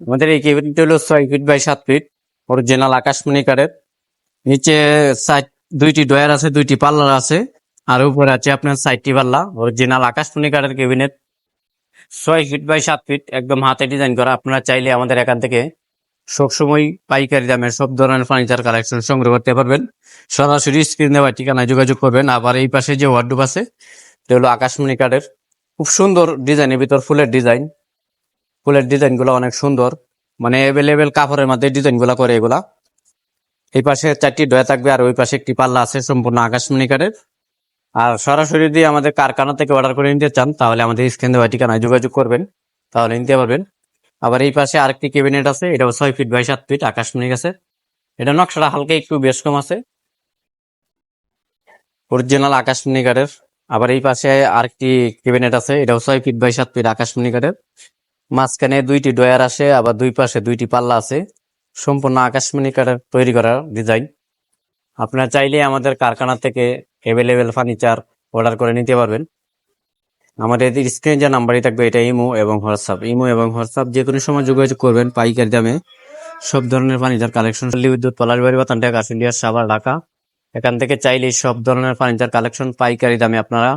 আমাদের এই কেবিনটি হলো ছয় ফিট বাই সাত ফিট অরিজিনাল আকাশমণি কাঠের নিচে দুইটি ডয়ার আছে, দুইটি পাল্লার আছে, আর উপরে আছে আপনার সাইডটি পাল্লা অরিজিনাল আকাশমণি কাঠের কেবিনেট ছয় ফিট বাই সাত ফিট একদম হাতে ডিজাইন করা, আপনারা চাইলে আমাদের এখান থেকে সবসময় পাইকারি দামে সব ধরনের ফার্নিচার কালেকশন সংগ্রহ করতে পারবেন। সরাসরি স্ক্রিন দেওয়া ঠিকানায় যোগাযোগ করবেন। আবার এই পাশে যে ওয়ার্ডরোব আছে, এটা হলো আকাশমণি কাঠের খুব সুন্দর ডিজাইনের ভিতর ফুলের ডিজাইন ফুলের ডিজাইনগুলো অনেক সুন্দর। মানে অ্যাভেলেবেল কাপড়ের মধ্যে ডিজাইনগুলা করে এগুলা। এই পাশে চারটি ডয়া থাকবে আর ওই পাশে একটি পাল্লা আছে সম্পূর্ণ আকাশমণি কাঠের আর সরাসরি যদি আমাদের কারখানা থেকে অর্ডার করে নিতে চান, তাহলে আমাদের স্ক্রিন দেওয়া ঠিকানায় যোগাযোগ করবেন, তাহলে নিতে পারবেন। আবার এই পাশে আরেকটি ক্যাবিনেট আছে, এটাও ছয় ফিট বাই সাত ফিট আকাশমণি গাছের এটা নকশাটা হালকা একটু বেশ কম আছে। অরিজিনাল আকাশমণি কাঠের আবার এই পাশে আরেকটি ক্যাবিনেট আছে, এটাও ছয় ফিট বাই সাত ফিট আকাশমণি কাঠের মাঝখানে দুইটি ডয়ার আসে, আবার দুই পাশে দুইটি পাল্লা আছে। সম্পূর্ণ আকাশমণি কাঠের তৈরি করা ডিজাইন। আপনারা চাইলে আমাদের কারখানা থেকে অ্যাভেলেবেল ফার্নিচার অর্ডার করে নিতে পারবেন। আমাদের স্ক্রিনে যে নাম্বারই থাকবে, এটা ইমো এবং হোয়াটসঅ্যাপ। ইমো এবং হোয়াটসঅ্যাপ যে কোনো সময় যোগাযোগ করবেন পাইকারি দামে। সব ধরনের ফার্নিচার কালেকশন বিদ্যুৎ পলাশ পলাশবাড়ি বাতান ঢাকা ইন্ডিয়ার সাভার, ঢাকা। এখান থেকে চাইলে সব ধরনের ফার্নিচার কালেকশন পাইকারি দামে আপনারা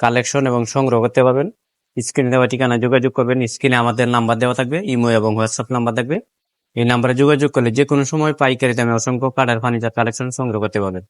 কালেকশন এবং সংগ্রহ করতে পারবেন। স্ক্রিনে দেওয়া ঠিকানা যোগাযোগ করবেন। স্ক্রিনে আমাদের নাম্বার দেওয়া থাকবে, ইমো এবং হোয়াটসঅ্যাপ নাম্বার থাকবে। এই নাম্বারে যোগাযোগ করলে যে কোনো সময় পাইকারি দামে অসংখ্য কাটার ফার্নিচার কালেকশন সংগ্রহ করতে পারবেন।